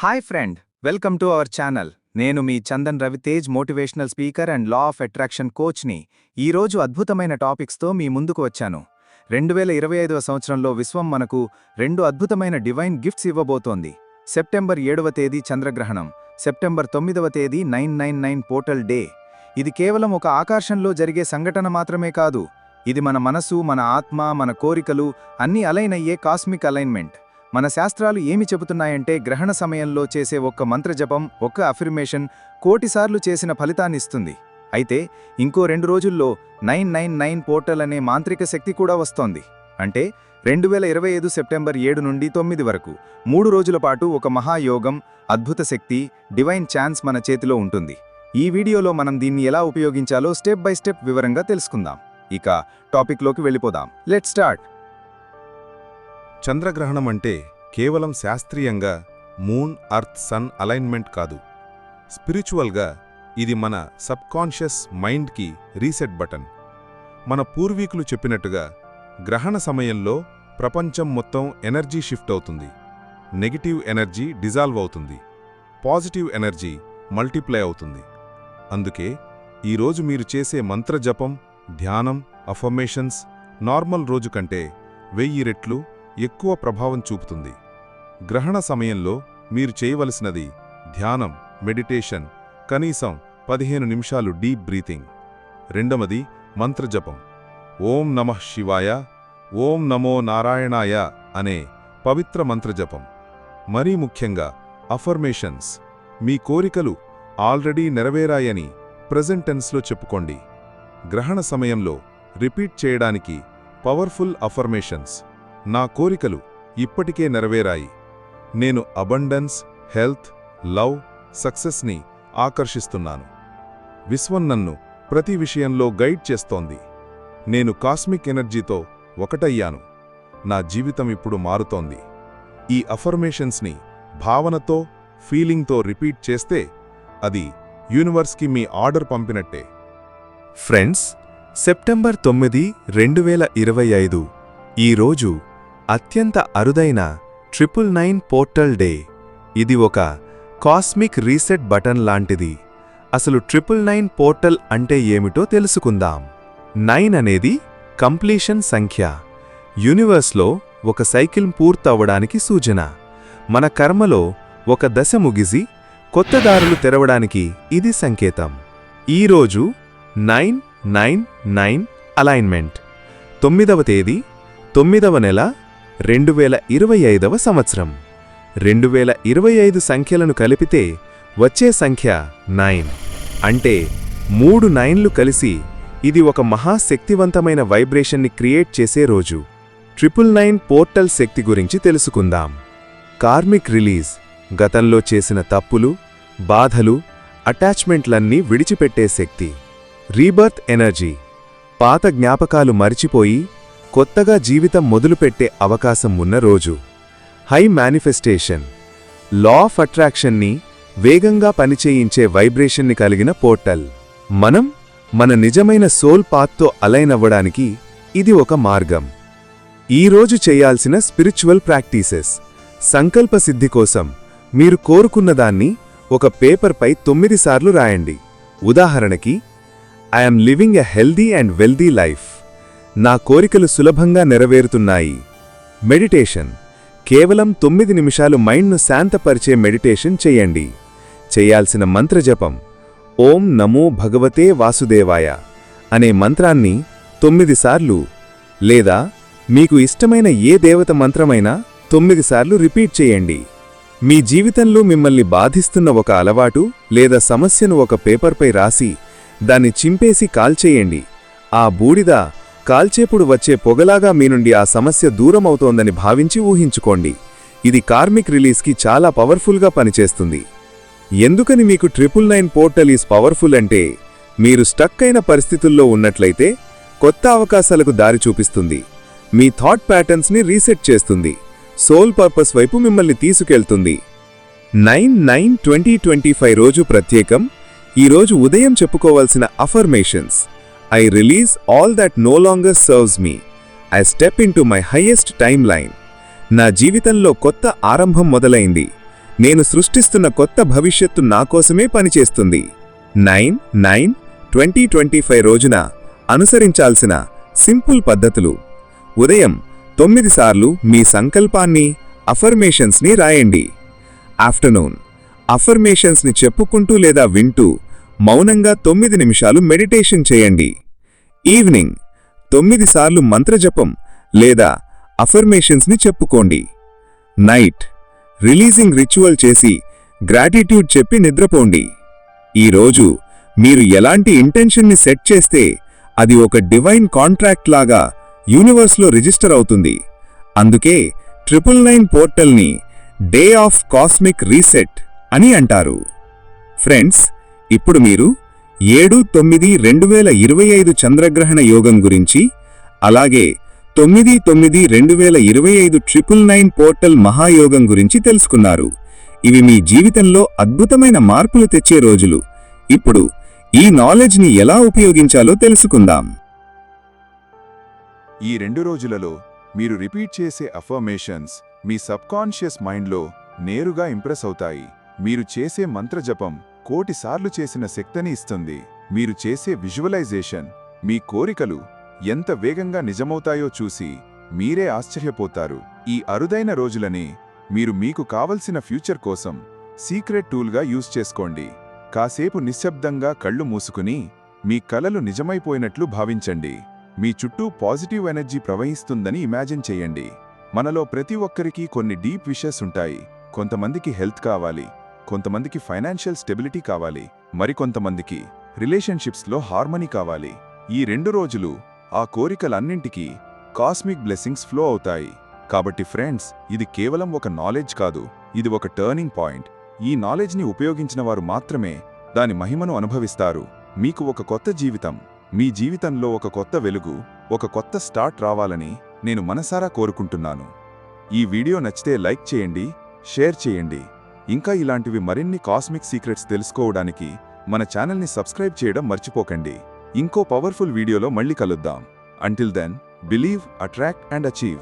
Hi friend welcome to our channel నేను మీ Chandan Ravitej motivational speaker and law of attraction కోచ్ని ఈరోజు అద్భుతమైన టాపిక్స్తో మీ ముందుకు వచ్చాను. రెండు వేల ఇరవై ఐదవ సంవత్సరంలో విశ్వం మనకు రెండు అద్భుతమైన డివైన్ గిఫ్ట్స్ ఇవ్వబోతోంది. సెప్టెంబర్ ఏడవ తేదీ చంద్రగ్రహణం సెప్టెంబర్ తొమ్మిదవ తేదీ nine nine nine portal day. ఇది కేవలం ఒక ఆకర్షణలో జరిగే సంఘటన మాత్రమే కాదు ఇది మన మనసు మన ఆత్మ మన కోరికలు అన్నీ అలైన్ అయ్యే కాస్మిక్ అలైన్మెంట్. మన శాస్త్రాలు ఏమి చెబుతున్నాయంటే గ్రహణ సమయంలో చేసే ఒక్క మంత్రజపం ఒక్క అఫిర్మేషన్ కోటిసార్లు చేసిన ఫలితాన్నిస్తుంది. అయితే ఇంకో రెండు రోజుల్లో నైన్ నైన్ నైన్ పోర్టల్ అనే మాంత్రిక శక్తి కూడా వస్తోంది. అంటే రెండు వేల ఇరవై ఐదు సెప్టెంబర్ ఏడు నుండి తొమ్మిది వరకు మూడు రోజుల పాటు ఒక మహాయోగం అద్భుత శక్తి డివైన్ ఛాన్స్ మన చేతిలో ఉంటుంది. ఈ వీడియోలో మనం దీన్ని ఎలా ఉపయోగించాలో స్టెప్ బై స్టెప్ వివరంగా తెలుసుకుందాం. ఇక టాపిక్లోకి వెళ్ళిపోదాం. Let start! చంద్రగ్రహణం అంటే కేవలం శాస్త్రీయంగా మూన్ అర్త్ సన్ అలైన్మెంట్ కాదు. స్పిరిచువల్గా ఇది మన సబ్కాన్షియస్ మైండ్కి రీసెట్ బటన్. మన పూర్వీకులు చెప్పినట్టుగా గ్రహణ సమయంలో ప్రపంచం మొత్తం ఎనర్జీ షిఫ్ట్ అవుతుంది. నెగిటివ్ ఎనర్జీ డిజాల్వ్ అవుతుంది. పాజిటివ్ ఎనర్జీ మల్టిప్లై అవుతుంది. అందుకే ఈరోజు మీరు చేసే మంత్రజపం ధ్యానం అఫర్మేషన్స్ నార్మల్ రోజు కంటే వెయ్యి రెట్లు ఎక్కువ ప్రభావం చూపుతుంది. గ్రహణ సమయంలో మీరు చేయవలసినది ధ్యానం మెడిటేషన్ కనీసం పదిహేను నిమిషాలు డీప్ బ్రీతింగ్. రెండవది మంత్రజపం. ఓం నమః శివాయ ఓం నమో నారాయణాయ అనే పవిత్ర మంత్రజపం. మరీ ముఖ్యంగా అఫర్మేషన్స్ మీ కోరికలు ఆల్రెడీ నెరవేరాయని ప్రెజెంట్ టెన్స్లో చెప్పుకోండి. గ్రహణ సమయంలో రిపీట్ చేయడానికి పవర్ఫుల్ అఫర్మేషన్స్ నా కోరికలు ఇప్పటికే నెరవేరాయి. నేను అబండెన్స్ హెల్త్ లవ్ సక్సెస్ని ఆకర్షిస్తున్నాను. విశ్వం నన్ను ప్రతి విషయంలో గైడ్ చేస్తోంది. నేను కాస్మిక్ ఎనర్జీతో ఒకటయ్యాను. నా జీవితం ఇప్పుడు మారుతోంది. ఈ అఫర్మేషన్స్ని భావనతో ఫీలింగ్తో రిపీట్ చేస్తే అది యూనివర్స్కి మీ ఆర్డర్ పంపినట్టే. ఫ్రెండ్స్ సెప్టెంబర్ తొమ్మిది రెండు వేల ఇరవై ఐదు ఈరోజు అత్యంత అరుదైన ట్రిపుల్ నైన్ పోర్టల్ డే. ఇది ఒక కాస్మిక్ రీసెట్ బటన్ లాంటిది. అసలు ట్రిపుల్ నైన్ పోర్టల్ అంటే ఏమిటో తెలుసుకుందాం. నైన్ అనేది కంప్లీషన్ సంఖ్య. యూనివర్స్లో ఒక సైకిల్ పూర్తవడానికి సూచన. మన కర్మలో ఒక దశ ముగిసి కొత్త దారులు తెరవడానికి ఇది సంకేతం. ఈరోజు నైన్ నైన్ నైన్ అలైన్మెంట్. తొమ్మిదవ తేదీ తొమ్మిదవ నెల రెండు వేల ఇరవై ఐదవ సంవత్సరం. రెండు వేల ఇరవై ఐదు సంఖ్యలను కలిపితే వచ్చే సంఖ్య నైన్. అంటే మూడు నైన్లు కలిసి ఇది ఒక మహాశక్తివంతమైన వైబ్రేషన్ని క్రియేట్ చేసే రోజు. ట్రిపుల్ నైన్ పోర్టల్ శక్తి గురించి తెలుసుకుందాం. Karmic release. గతంలో చేసిన తప్పులు బాధలు అటాచ్మెంట్లన్నీ విడిచిపెట్టే శక్తి. Rebirth energy. పాత జ్ఞాపకాలు మరిచిపోయి కొత్తగా జీవితం మొదలుపెట్టే అవకాశం ఉన్న రోజు. High manifestation. లా ఆఫ్ అట్రాక్షన్ని వేగంగా పనిచేయించే వైబ్రేషన్ని కలిగిన పోర్టల్. మనం మన నిజమైన సోల్ పాత్తో అలైన్ అవ్వడానికి ఇది ఒక మార్గం. ఈరోజు చేయాల్సిన స్పిరిచువల్ ప్రాక్టీసెస్. సంకల్ప సిద్ధి కోసం మీరు కోరుకున్నదాన్ని ఒక పేపర్పై తొమ్మిది సార్లు రాయండి. ఉదాహరణకి I am living a healthy and wealthy life. నా కోరికలు సులభంగా నెరవేరుతున్నాయి. మెడిటేషన్. కేవలం తొమ్మిది నిమిషాలు మైండ్ను శాంతపరిచే మెడిటేషన్ చేయండి. చేయాల్సిన మంత్రజపం. ఓం నమో భగవతే వాసుదేవాయ అనే మంత్రాన్ని తొమ్మిదిసార్లు లేదా మీకు ఇష్టమైన ఏ దేవత మంత్రమైనా తొమ్మిదిసార్లు రిపీట్ చేయండి. మీ జీవితంలో మిమ్మల్ని బాధిస్తున్న ఒక అలవాటు లేదా సమస్యను ఒక పేపర్పై రాసి దాన్ని చింపేసి కాల్చేయండి. ఆ బూడిద కాల్చేపుడు వచ్చే పొగలాగా మీ నుండి ఆ సమస్య దూరమవుతోందని భావించి ఊహించుకోండి. ఇది కార్మిక్ రిలీజ్కి చాలా పవర్ఫుల్గా పనిచేస్తుంది. ఎందుకని మీకు triple nine portal is powerful అంటే మీరు స్టక్ అయిన పరిస్థితుల్లో ఉన్నట్లయితే కొత్త అవకాశాలకు దారి చూపిస్తుంది. మీ థాట్ ప్యాటర్న్స్ని రీసెట్ చేస్తుంది. సోల్ పర్పస్ వైపు మిమ్మల్ని తీసుకెళ్తుంది. Nine nine twenty twenty five రోజు ప్రత్యేకం. ఈరోజు ఉదయం చెప్పుకోవాల్సిన affirmations. I release all that no longer serves me I step into my my timeline. Line నా జీవితంలో కొత్త ఆరంభం మొదలైంది. నేను సృష్టిస్తున్న కొత్త భవిష్యత్తు నా కోసమే పనిచేస్తుంది. Nine nine twenty twenty five రోజున అనుసరించాల్సిన సింపుల్ పద్ధతులు. ఉదయం తొమ్మిది సార్లు మీ సంకల్పాన్ని అఫర్మేషన్స్ని రాయండి. ఆఫ్టర్నూన్ అఫర్మేషన్స్ని చెప్పుకుంటూ లేదా వింటూ మౌనంగా తొమ్మిది నిమిషాలు మెడిటేషన్ చేయండి. ఈవినింగ్ తొమ్మిది సార్లు మంత్రజపం లేదా అఫర్మేషన్స్ని చెప్పుకోండి. నైట్ రిలీజింగ్ రిచువల్ చేసి గ్రాటిట్యూడ్ చెప్పి నిద్రపోండి. ఈరోజు మీరు ఎలాంటి ఇంటెన్షన్ని సెట్ చేస్తే అది ఒక డివైన్ కాంట్రాక్ట్ లాగా యూనివర్స్లో రిజిస్టర్ అవుతుంది. అందుకే ట్రిపుల్ నైన్ పోర్టల్ని డే ఆఫ్ కాస్మిక్ రీసెట్ అని అంటారు. ఫ్రెండ్స్ ఇప్పుడు మీరు ఏడు తొమ్మిది రెండు వేల ఇరవై ఐదు చంద్రగ్రహణ యోగం గురించి అలాగే తొమ్మిది తొమ్మిది రెండు వేల ఇరవై ఐదు ట్రిపుల్ నైన్ పోర్టల్ మహాయోగం గురించి తెలుసుకున్నారు. ఇవి మీ జీవితంలో అద్భుతమైన మార్పులు తెచ్చే రోజులు. ఇప్పుడు ఈ నాలెడ్జ్ని ఎలా ఉపయోగించాలో తెలుసుకుందాం. ఈ రెండు రోజులలో మీరు రిపీట్ చేసే అఫర్మేషన్స్ మీ సబ్కాన్షియస్ మైండ్లో నేరుగా ఇంప్రెస్ అవుతాయి. మీరు చేసే మంత్రజపం కోటిసార్లు చేసిన శక్తిని ఇస్తుంది. మీరు చేసే విజువలైజేషన్ మీ కోరికలు ఎంత వేగంగా నిజమవుతాయో చూసి మీరే ఆశ్చర్యపోతారు. ఈ అరుదైన రోజులని మీరు మీకు కావలసిన ఫ్యూచర్ కోసం సీక్రెట్ టూల్గా యూజ్ చేసుకోండి. కాసేపు నిశ్శబ్దంగా కళ్ళు మూసుకుని మీ కలలు నిజమైపోయినట్లు భావించండి. మీ చుట్టూ పాజిటివ్ ఎనర్జీ ప్రవహిస్తుందని ఇమాజిన్ చేయండి. మనలో ప్రతి ఒక్కరికి కొన్ని డీప్ విషెస్ ఉంటాయి. కొంతమందికి హెల్త్ కావాలి. కొంతమందికి ఫైనాన్షియల్ స్టెబిలిటీ కావాలి మరికొంతమందికి రిలేషన్షిప్స్లో హార్మనీ కావాలి. ఈ రెండు రోజులు ఆ కోరికలన్నింటికీ కాస్మిక్ బ్లెస్సింగ్స్ ఫ్లో అవుతాయి. కాబట్టి ఫ్రెండ్స్ ఇది కేవలం ఒక నాలెడ్జ్ కాదు ఇది ఒక టర్నింగ్ పాయింట్. ఈ నాలెడ్జ్ని ఉపయోగించిన వారు మాత్రమే దాని మహిమను అనుభవిస్తారు. మీకు ఒక కొత్త జీవితం మీ జీవితంలో ఒక కొత్త వెలుగు ఒక కొత్త స్టార్ట్ రావాలని నేను మనసారా కోరుకుంటున్నాను. ఈ వీడియో నచ్చితే లైక్ చేయండి షేర్ చేయండి. ఇంకా ఇలాంటివి మరిన్ని కాస్మిక్ సీక్రెట్స్ తెలుసుకోవడానికి మన ఛానల్ని సబ్స్క్రైబ్ చేయడం మర్చిపోకండి. ఇంకో పవర్ఫుల్ వీడియోలో మళ్ళీ కలుద్దాం. Until then believe attract and achieve